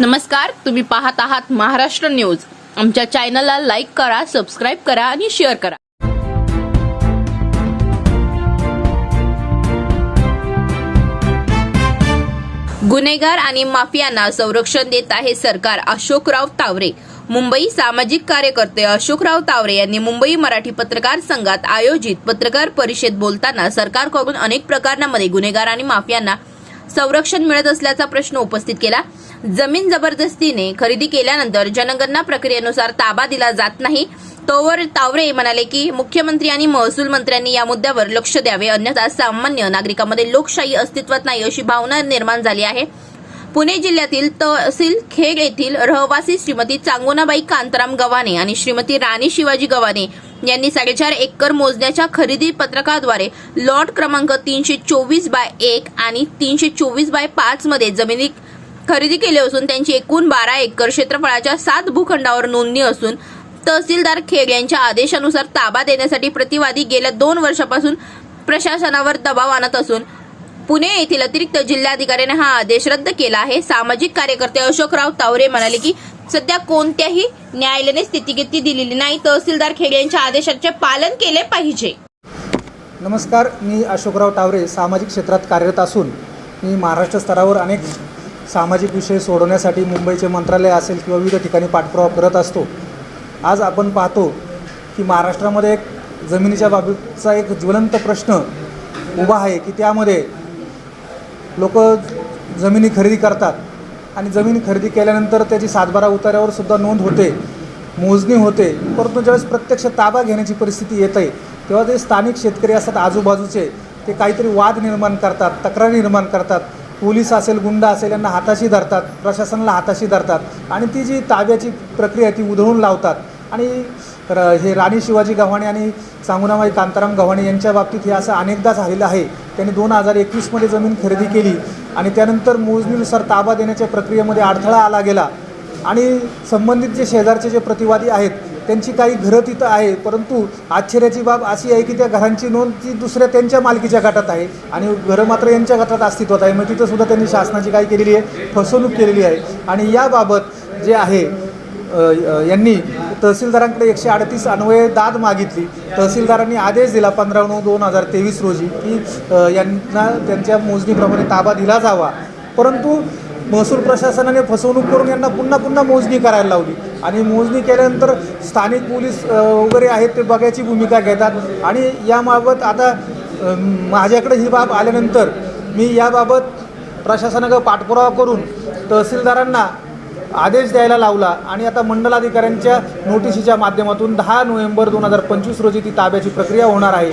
नमस्कार तुम्ही पाहत आहात महाराष्ट्र न्यूज. आमच्या चॅनलला लाईक करा सबस्क्राईब करा आणि शेअर करा. गुन्हेगार आणि माफियांना संरक्षण देत आहे सरकार अशोकराव तावरे. मुंबई सामाजिक कार्यकर्ते अशोकराव तावरे यांनी मुंबई मराठी पत्रकार संघात आयोजित पत्रकार परिषद बोलताना सरकारकडून अनेक प्रकरणामध्ये गुन्हेगार आणि माफियांना संरक्षण मिळत असल्याचा प्रश्न उपस्थित केला. जमीन जबरदस्तीने खरेदी केल्यानंतर जनगणना प्रक्रियेनुसार ताबा दिला जात नाही. तोवर तावरे म्हणाले की मुख्यमंत्री आणि महसूल मंत्र्यांनी या मुद्द्यावर लक्ष द्यावे अन्यथा सामान्य नागरिकांमध्ये लोकशाही अस्तित्वात नाही अशी भावना निर्माण झाली आहे. पुणे जिल्ह्यातील तहसील खेड येथील रहवासी श्रीमती चांगोनाबाई कांताराम गव्हाणे आणि श्रीमती राणी शिवाजी गव्हाणे यांनी साडेचार एकर मोजण्याच्या खरेदी पत्रकाद्वारे लॉट क्रमांक तीनशे चोवीस बाय एक आणि तीनशे चोवीस बाय पाच मध्ये जमिनी खरेदी केली असून त्यांची एकूण बारा एकर क्षेत्रफळाच्या सात भूखंडावर नोंदणी असून तहसीलदार खेड यांच्या आदेशानुसार ताबा देण्यासाठी प्रतिवादी गेल्या दोन वर्षापासून प्रशासनावर दबाव आणत असून पुणे येथील अतिरिक्त जिल्हाधिकाऱ्याने हा आदेश रद्द केला आहे. सामाजिक कार्यकर्ते अशोकराव तावरे म्हणाले की सध्या कोणत्याही न्यायालयाने स्थितीगती दिलेली नाही. तहसीलदार खेड यांच्या आदेशाचे पालन केले पाहिजे. नमस्कार मी अशोकराव टावरे सामाजिक क्षेत्रात कार्यरत असून मी महाराष्ट्र स्तरावर अनेक सामाजिक विषय सोडवण्यासाठी मुंबईचे मंत्रालय असेल किंवा विविध ठिकाणी पाठपुरावा करत असतो. आज आपण पाहतो की महाराष्ट्रामध्ये एक जमिनीच्या बाबतीचा एक ज्वलंत प्रश्न उभा आहे की त्यामध्ये लोक जमिनी खरेदी करतात आणि जमीन खरेदी केल्यानंतर त्याची सातबारा उतार्यावर सुद्धा नोंद होते मोजणी होते परंतु ज्यावेळेस प्रत्यक्ष ताबा घेण्याची परिस्थिती येते तेव्हा ते स्थानिक शेतकरी असतात आजूबाजूचे ते काहीतरी वाद निर्माण करतात तक्रार निर्माण करतात पोलीस असेल गुंड असेल यांना हाताशी धरतात प्रशासनाला हाताशी धरतात आणि ती जी ताब्याची प्रक्रिया आहे ती उधळून लावतात. आणि र- हे राणी शिवाजी गव्हाणे आणि सांगुणाबाई कांताराम गव्हाणे यांच्या बाबतीत हे असं अनेकदा झालेलं आहे. त्यांनी दोन हजार एकवीसमध्ये जमीन खरेदी केली आणि त्यानंतर मोजणीनुसार ताबा देण्याच्या प्रक्रियेमध्ये अडथळा आला गेला. आणि संबंधित जे शेजारचे जे प्रतिवादी आहेत त्यांची काही घरं तिथं आहे परंतु आश्चर्याची बाब अशी आहे की त्या घरांची नोंद ती दुसऱ्या त्यांच्या मालकीच्या गटात आहे आणि घरं मात्र यांच्या गटात अस्तित्वात आहे. मग तिथंसुद्धा त्यांनी शासनाची काय केलेली आहे फसवणूक केलेली आहे. आणि याबाबत जे आहे यांनी तहसीलदारांकडे एकशे अडतीस अन्वये दाद मागितली. तहसीलदारांनी आदेश दिला पंधरा नऊ दोन हजार तेवीस रोजी की यांना त्यांच्या मोजणीप्रमाणे ताबा दिला जावा. परंतु महसूल प्रशासनाने फसवणूक करून यांना पुन्हा पुन्हा मोजणी करायला लावली. आणि मोजणी केल्यानंतर स्थानिक पोलीस वगैरे आहेत ते बघायची भूमिका घेतात. आणि याबाबत आता माझ्याकडे ही बाब आल्यानंतर मी याबाबत प्रशासनाकडे पाठपुरावा करून तहसीलदारांना आदेश द्यायला लावला आणि आता मंडलाधिकाऱ्यांच्या नोटिशीच्या माध्यमातून दहा नोव्हेंबर दोन हजार पंचवीस रोजी ती ताब्याची प्रक्रिया होणार आहे.